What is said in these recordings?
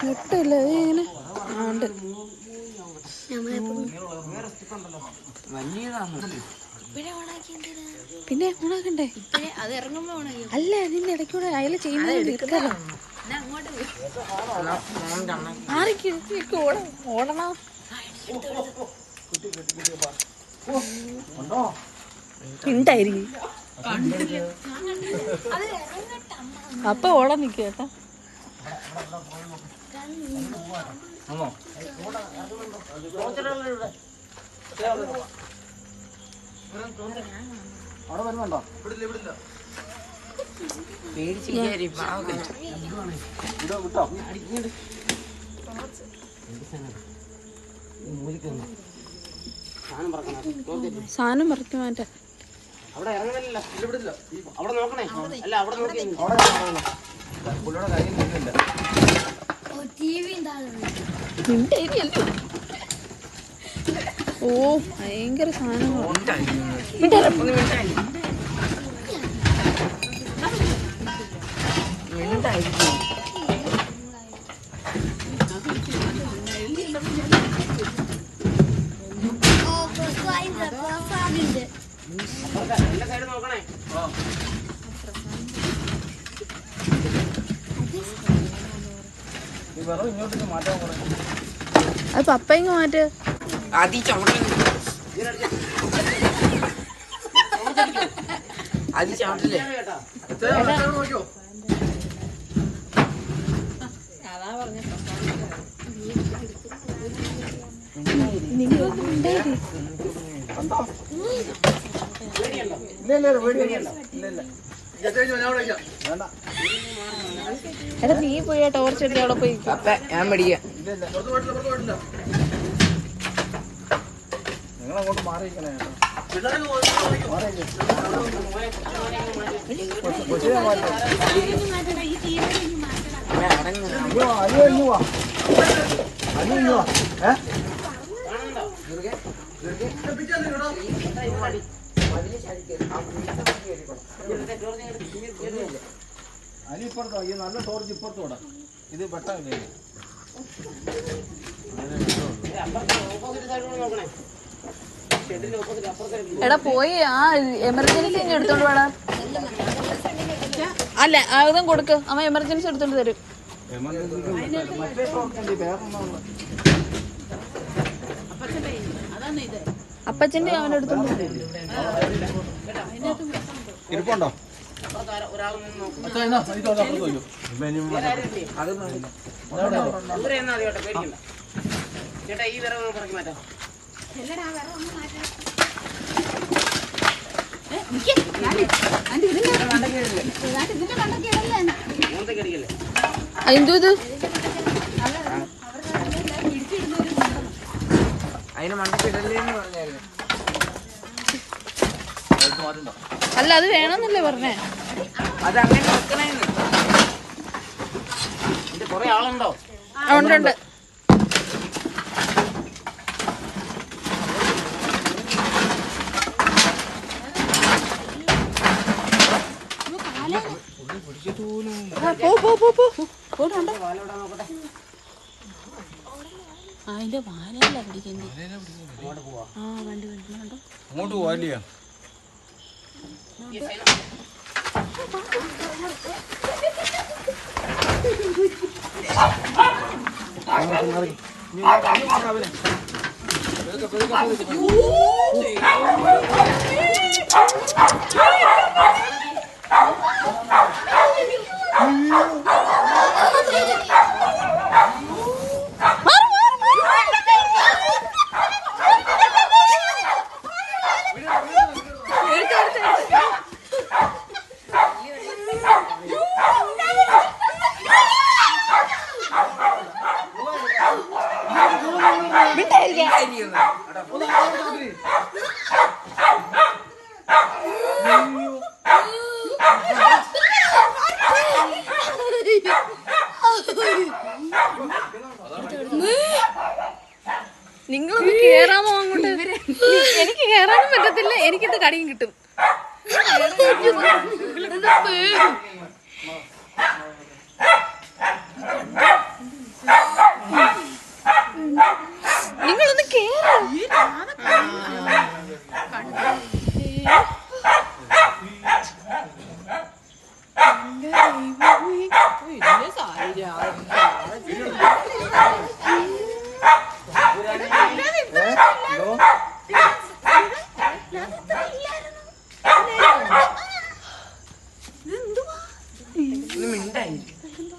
മുട്ടില്ല ഇത് ഇങ്ങനെ ഉണ്ട് പിന്നെ ഓണാക്കണ്ടേ? അല്ല അതിന്റെ ഇടയ്ക്കൂടെ അയാൾ ചെയ്യുന്നത് ആരൊക്കെ ഓടണം ഉണ്ടായിരിക്കും അപ്പൊ ഓടാൻ നിക്ക കേട്ടാ. അവിടെ വരുന്നുണ്ടോ വിടോ വിട്ടോ സാധനം പറിച്ചു മാറ്റ. അവിടെ ഇറങ്ങുന്നില്ല ഇവിടെ അവിടെ നോക്കണേ. അല്ല അവിടെ നോക്കി. പുള്ളിയുടെ കാര്യം നിന്നില്ല ഓ ഭയങ്കര സാധനങ്ങളാണ് നോക്കണേ ഈ പപ്പ ഇങ്ങ് മാറ്റ. അതി അത് അതി എടാ നീ പോയി ടോർച്ച് എടുത്ത് അവിടെ പോയി ഞാൻ മേടിക്കാം. നിങ്ങൾ അങ്ങോട്ട് മാറിയിരിക്കണേ മാറ്റി അയ്യോ അയ്യോ ഇങ്ങ് വാ ഏ? അനി ഇപ്പുറത്തോ ഈ നല്ല ടോർച്ച് ഇപ്പുറത്ത് വിടാം ഇത് പെട്ടെന്ന് എടാ പോയി ആ എമർജൻസി എടുത്തോണ്ട് വേടാ. അല്ല അതും കൊടുക്ക്. അവൻ എമർജൻസി എടുത്തോണ്ട് തരും. അതാണ് ഇത് അപ്പച്ചന്റെ അവന്റെ തരും ഇരിപ്പുണ്ടോ? ചേട്ടാ ഈ വിറവ് പറക്കി മാറ്റാം മൂന്നത്തേക്ക് അടിക്കല്ലേ എന്തോ ഇത്? അതിന് പറഞ്ഞായിരുന്നു. അല്ല അത് വേണമെന്നല്ലേ പറഞ്ഞേ? അത് അങ്ങനെ വെക്കണേന്ന്. പോ പോ ആളുണ്ടോ? പോ ഉണ്ട് ഉണ്ട്. പോ പോ പോ പോ. പോ പോണുണ്ടോ അതിന്റെ വാലല്ല പിടിക്കുന്നത് ആ വണ്ടി വണ്ടി. ഉണ്ടോ അങ്ങോട്ട് പോവാല്ലേ നിങ്ങളൊന്ന് കേറാമോ അങ്ങോട്ട്? എനിക്ക് കേറാനും പറ്റത്തില്ല. എനിക്കിട്ട് കടിയും കിട്ടും.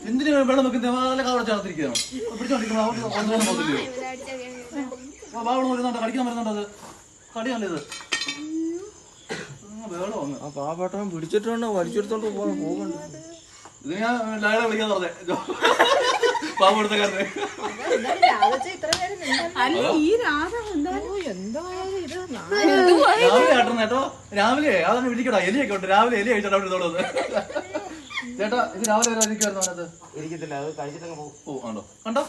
എന്തിനു വെള്ളം വെക്കുന്ന നല്ല കാവടെ ചേർത്തിരിക്കുകയാണ് പിടിച്ചോണ്ടിരിക്കുമ്പോൾ അവിടെ പോകത്തില്ലയോ വാവളം വരുന്നുണ്ടോ കടിക്കാൻ വരുന്നുണ്ടോ അത്? കടിയാണല്ലോ ഇത്? ആ പാവപ്പെട്ടവൻ പിടിച്ചിട്ടുണ്ട് വലിച്ചെടുത്തോണ്ട് പോകണ്ട. ഇത് ഞാൻ ലയളെ വിളിക്കാൻ പറഞ്ഞേ. പാവം എടുത്ത അല്ല ഈ രാധ എന്തായാലും ഇത് രാവിലെ ആട്ടണം കേട്ടോ. രാവിലെ അതൊന്ന് വിളിക്കടാ. എലിയൊക്കെ ഉണ്ട്. രാവിലെ എലി കഴിച്ചിട്ട് അവിടെ ഇരുന്നോളൂ ചേട്ടാ ഇത് രാവിലെ വരെ എനിക്കായിരുന്നു അതിനകത്ത്? ഇരിക്കത്തില്ല അത് കഴിച്ചിട്ടങ്ങ് പോകും. ഓ ആണോ കണ്ടോ?